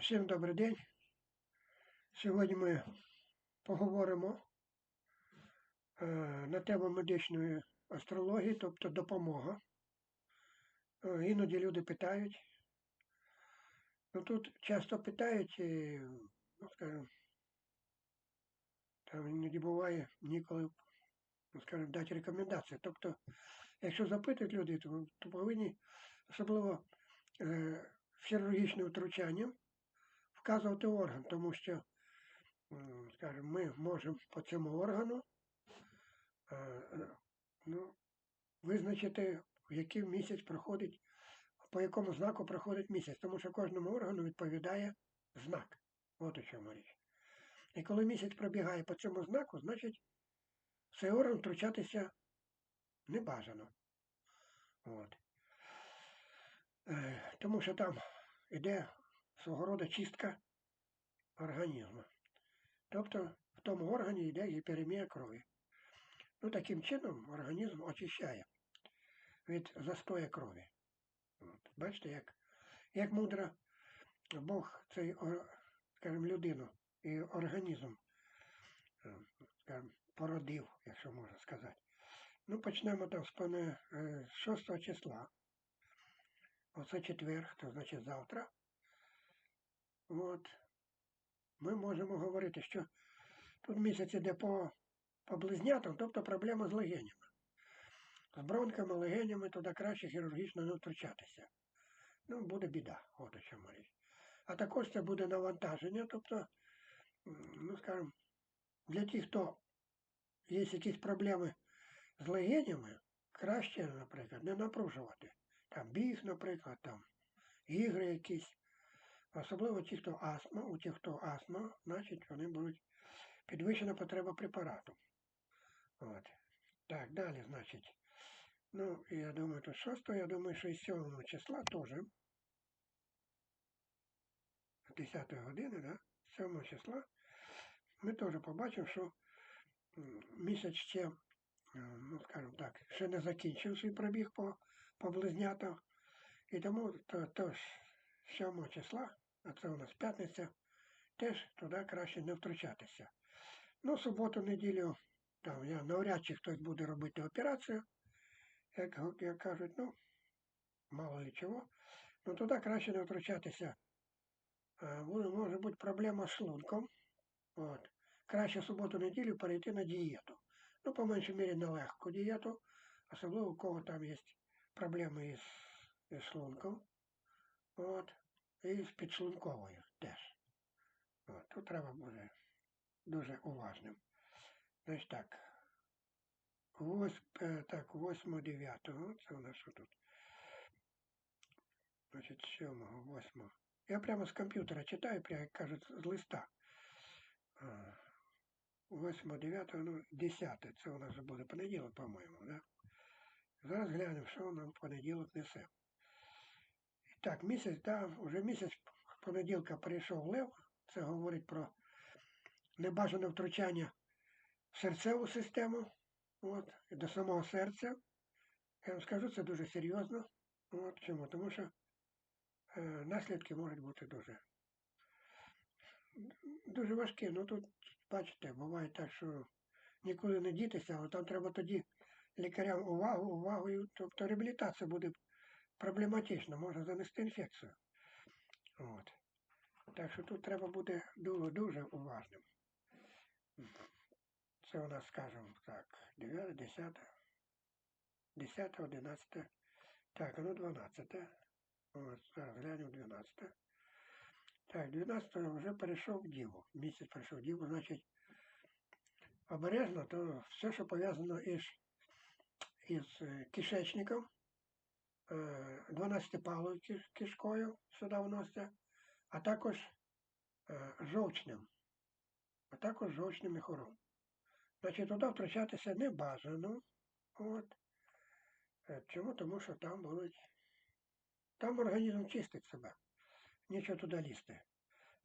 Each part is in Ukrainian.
Всім добрий день. Сьогодні ми поговоримо е, на тему медичної астрології, тобто допомога. Е, Іноді люди питають. Ну тут часто питають, і, ну, скажімо, там іноді буває ніколи, ну, скажімо, дати рекомендації. Тобто, якщо запитують люди, то, то повинні особливо е, хірургічним втручанням вказувати орган, тому що, скажімо, ми можемо по цьому органу е, ну, визначити, в який місяць проходить, по якому знаку проходить місяць, тому що кожному органу відповідає знак. От у чому річ. І коли місяць пробігає по цьому знаку, значить цей орган втручатися не бажано. От. Е, тому що там іде свого роду чистка організму. Тобто в тому органі йде гіперемія крові. Ну, таким чином організм очищає від застою крові. От. Бачите, як, як мудро Бог цей, скажімо, людину і організм е, скажімо, породив, якщо можна сказати. Ну, почнемо там з пане, е, 6 числа. Оце четвер, то значить завтра. От. Ми можемо говорити, що тут місяць іде по, по близнятам, тобто проблема з легенями. З бронхами, легенями туди краще хірургічно не втручатися. Ну, буде біда, от о чому річ. А також це буде навантаження, тобто, ну скажімо, для тих, хто є якісь проблеми з легенями, краще, наприклад, не напружувати. Там біг, наприклад, там ігри якісь. Особливо ті, хто астма, у тих, хто астма, значить вони будуть підвищена потреба препарату. От. Так, далі, значить. Ну, я думаю, тут 6, я думаю, що і 7 числа теж. 10 години, да? 7 числа. Ми теж побачимо, що місяць ще, ну скажімо так, ще не закінчив свій пробіг по, по близнятах. І тому то, то 7 числа, а це у нас п'ятниця, теж туди краще не втручатися. Ну, суботу, неділю, там я навряд чи хтось буде робити операцію, як, як кажуть, ну, мало ли чого. Ну туди краще не втручатися. Може, може бути проблема з шлунком. От. Краще суботу-неділю перейти на дієту. Ну, по меншій мірі на легку дієту, особливо у кого там є проблеми із, із шлунком. От. І з підшлунковою теж. От. Тут треба бути дуже уважним. Значить так. Вось, е, так, 8-9. Це у нас що тут? Значить, 7, 8. Я прямо з комп'ютера читаю, прямо, як кажуть, з листа. 8, 9, ну, 10. Це у нас буде понеділок, по-моєму, да? Зараз глянемо, що нам в понеділок несе. Так, місяць, да, вже місяць понеділка перейшов лев. Це говорить про небажане втручання в серцеву систему, от, до самого серця. Я вам скажу, це дуже серйозно. От чому? Тому що е, наслідки можуть бути дуже, дуже важкі. Ну тут, бачите, буває так, що нікуди не дітися, але там треба тоді лікарям увагу, увагу, тобто реабілітація буде проблематична, може занести інфекцію. От. Так що тут треба бути дуже, дуже уважним. Це у нас, скажімо так, 9, 10, 10, 11, так, ну 12. Ось, зараз глянемо 12. Так, 12 вже перейшов діву. Місяць перейшов в діву, значить, обережно, то все, що пов'язано із, із е, кишечником, 12-палою кишкою сюди вноситься, а також е, жовчним, а також жовчним міхуром. Значить, туди втрачатися не бажано. От. Е, Чому? Тому що там будуть. Там організм чистить себе. Нічого туди лізти.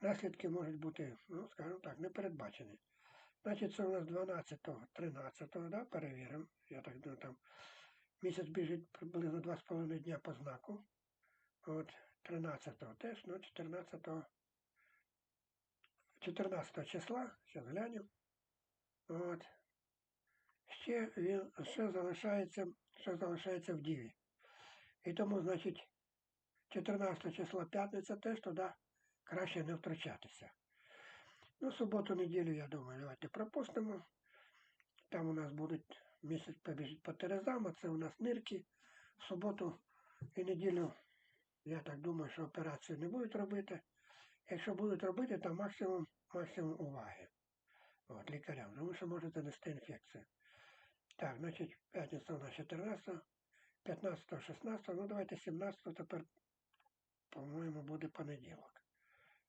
Наслідки можуть бути, ну, скажімо так, непередбачені. Значить, це у нас 12-го, 13-го, да, перевіримо. Я так думаю, там місяць біжить приблизно 2,5 дня по знаку. От 13-го теж, ну 14-го 14 числа, зараз глянемо. От. Ще він ще залишається, ще залишається в Діві. І тому, значить, 14 числа п'ятниця теж туди краще не втрачатися. Ну, суботу, неділю, я думаю, давайте пропустимо. Там у нас будуть місяць побіжить по Терезам, а це у нас нирки. В суботу і неділю, я так думаю, що операцію не будуть робити. Якщо будуть робити, то максимум, максимум уваги. От, лікарям, тому що може занести інфекцію. Так, значить, п'ятниця у нас 14, 15, 16, ну давайте 17 тепер, по-моєму, буде понеділок.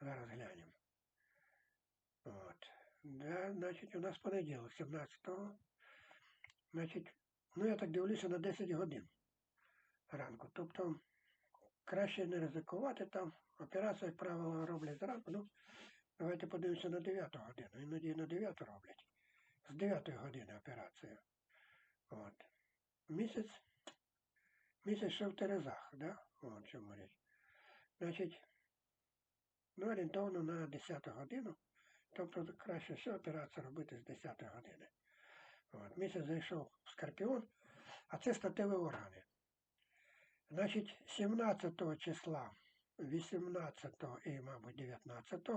Зараз глянемо. От. Да, значить, у нас понеділок, 17-го. Значить, ну я так дивлюся на 10 годин ранку. Тобто краще не ризикувати там. Операцію, як правило, роблять зранку. Ну, давайте подивимося на 9 годину. Іноді на 9 роблять. З 9 години операція. От. Місяць. Місяць ще в Терезах, да? От чому річ. Значить, ну, орієнтовно на 10 годину. Тобто краще всього операцію робити з 10 години. От. Місяць зайшов Скорпіон, а це статеві органи. Значить, 17 числа, 18 і, мабуть, 19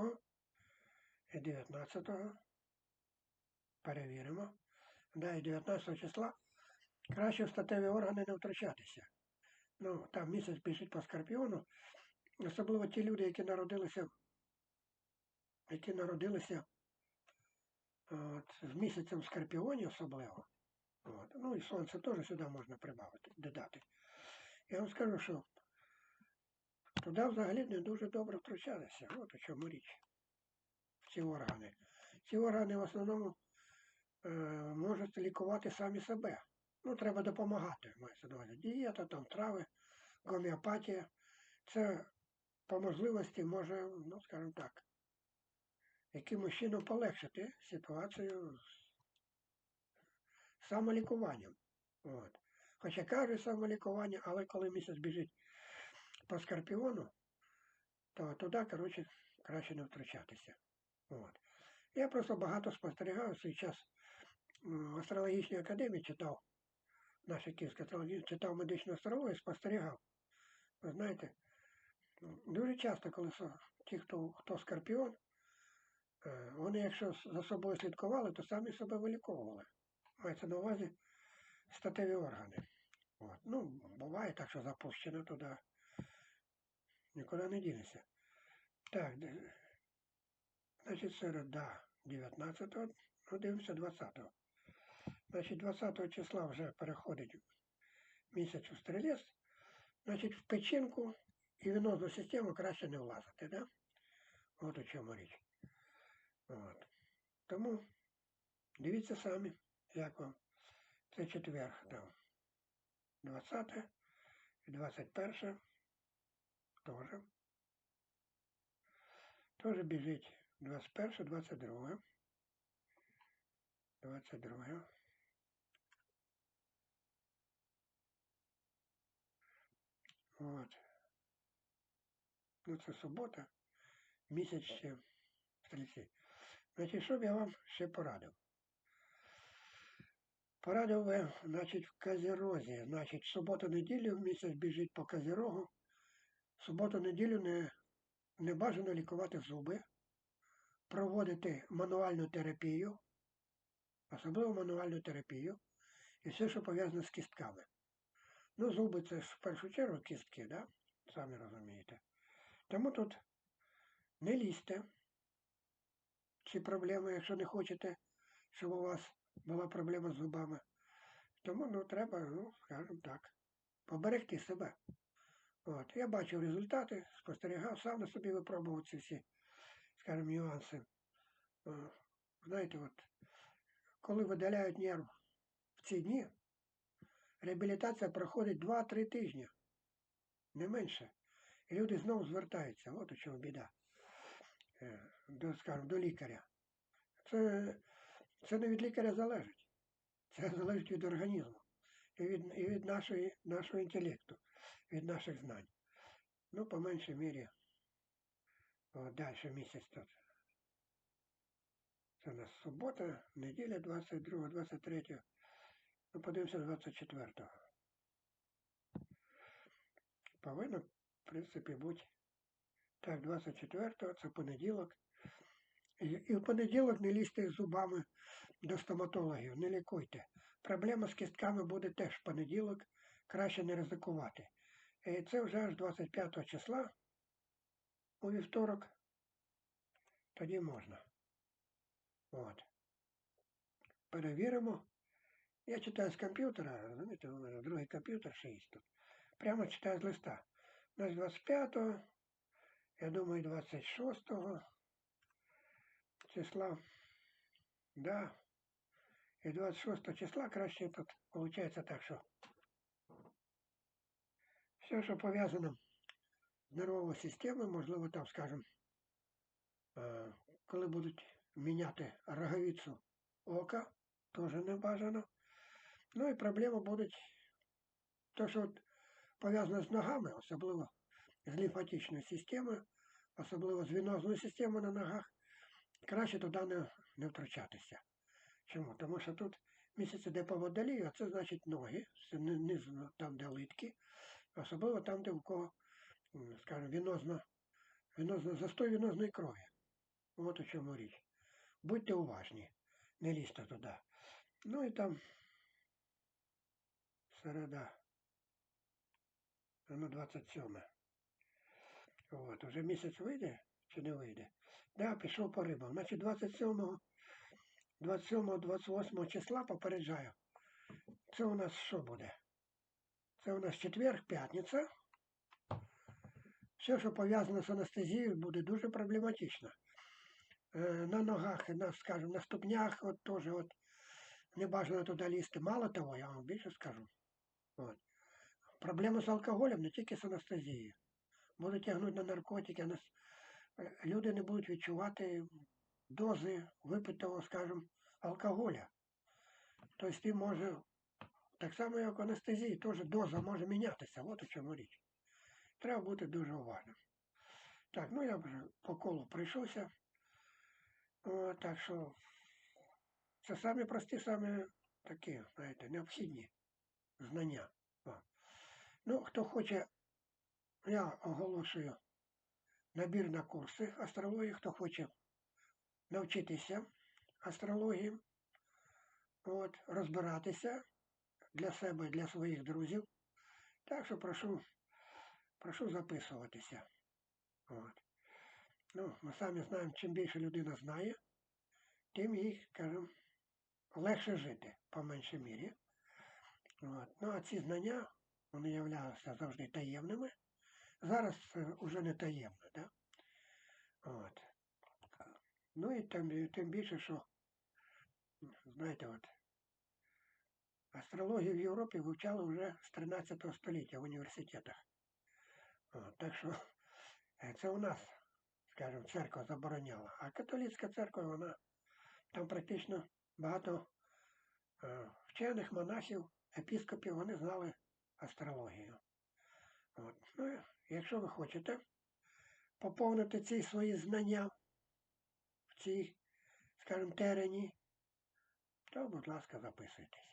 і 19 перевіримо. Да, і 19 числа краще в статеві органи не втрачатися. Ну, там місяць біжить по Скорпіону. Особливо ті люди, які народилися які народилися от, з місяцем в Скорпіоні особливо. От. Ну і сонце теж сюди можна прибавити, додати. Я вам скажу, що туди взагалі не дуже добре втручалися. От у чому річ. В ці органи. Ці органи в основному е, можуть лікувати самі себе. Ну, треба допомагати. Мається на увазі дієта, там трави, гомеопатія. Це по можливості може, ну, скажімо так, якимось чином полегшити ситуацію з самолікуванням. От. Хоча кажуть самолікування, але коли місяць біжить по скорпіону, то туди, коротше, краще не втрачатися. От. Я просто багато спостерігав в свій час в астрологічній академії читав, наша Київська астрологія, читав медичну астрологію, спостерігав. Ви знаєте, дуже часто, коли ті, хто хто скорпіон, вони, якщо за собою слідкували, то самі себе виліковували. Мається на увазі статеві органи. От. Ну, буває так, що запущено туди. Нікуди не дінеться. Так, значить, середа 19-го, ну дивимося 20-го. Значить, 20 числа вже переходить місяць у стрілець. Значить, в печінку і венозну систему краще не влазити, да? От у чому річ. От. Тому дивіться самі, як вам. Це четвер там. 20 і 21 теж. Теж біжить 21, 22. 22. От. Ну це субота. Місяць ще стрільці. Значить, що б я вам ще порадив? Порадив би, значить, в Казірозі. Значить, суботу-неділю в місяць біжить по Казірогу. Суботу-неділю не, не бажано лікувати зуби, проводити мануальну терапію, особливо мануальну терапію, і все, що пов'язане з кістками. Ну, зуби це ж в першу чергу кістки, да? самі розумієте. Тому тут не лізьте ці проблеми, якщо не хочете, щоб у вас була проблема з зубами. Тому ну, треба, ну, скажімо так, поберегти себе. От. Я бачив результати, спостерігав, сам на собі випробував ці всі, скажімо, нюанси. Знаєте, от, коли видаляють нерв в ці дні, реабілітація проходить 2-3 тижні, не менше. І люди знову звертаються. От у чому біда. Е, до, скажімо, до лікаря. Це це не від лікаря залежить. Це залежить від організму і від і від нашої, нашого інтелекту, від наших знань. Ну, по меншій мірі, далі місяць тут Це у нас субота, неділя 22, 23. Ну, подивимося 24. Повинно, в принципі, бути. Так, 24-го, це понеділок. І, в понеділок не лізьте зубами до стоматологів, не лікуйте. Проблема з кістками буде теж в понеділок, краще не ризикувати. І це вже аж 25 числа у вівторок. Тоді можна. От. Перевіримо. Я читаю з комп'ютера, розумієте, у мене другий комп'ютер ще є тут. Прямо читаю з листа. У нас 25-го, я думаю, 26-го числа. Да. І 26 числа краще тут виходить так, що все, що пов'язано з нервовою системою, можливо, там, скажімо, е, коли будуть міняти роговицю ока, теж не бажано. Ну і проблеми будуть, то, що пов'язано з ногами, особливо з лімфатичною системою, особливо з венозною системою на ногах, краще туди не, не втручатися. Чому? Тому що тут місяць іде по водолію, а це значить ноги, це там, де литки, особливо там, де у кого, скажімо, венозно, венозно, застой венозної крові. От у чому річ. Будьте уважні, не лізьте туди. Ну і там середа, на 27. От, уже місяць вийде чи не вийде? Да, пішов по рибам. Значить 27 27-28 числа попереджаю. Це у нас що буде? Це у нас четвер, п'ятниця. Все, що пов'язане з анестезією, буде дуже проблематично. Е, на ногах, на, скажімо, на ступнях, от теж от, не бажано туди лізти. Мало того, я вам більше скажу. От. Проблеми з алкоголем не тільки з анестезією. Будуть тягнути на наркотики, нас... е, люди не будуть відчувати дози випитого, скажімо, алкоголя. Тобто ти може, так само як в анестезії, теж доза може мінятися. От у чому річ. Треба бути дуже уважним. Так, ну я вже по колу прийшовся. О, так що це самі прості, самі такі, знаєте, необхідні знання. О. Ну, хто хоче, я оголошую набір на курси астрології, хто хоче навчитися астрології, от, розбиратися для себе, для своїх друзів. Так що прошу, прошу записуватися. От. Ну, ми самі знаємо, чим більше людина знає, тим їй, скажімо, легше жити, по меншій мірі. От. Ну, а ці знання, вони являлися завжди таємними. Зараз це вже не таємне, да? От. Ну і тим, тим більше, що, знаєте, от, астрологію в Європі вивчали вже з 13 століття в університетах. От, так що е, це у нас, скажімо, церква забороняла. А католицька церква, вона там практично багато е, вчених монахів, епіскопів, вони знали астрологію. От. Ну, якщо ви хочете поповнити ці свої знання в цій, скажімо, терені, то, будь ласка, записуйтесь.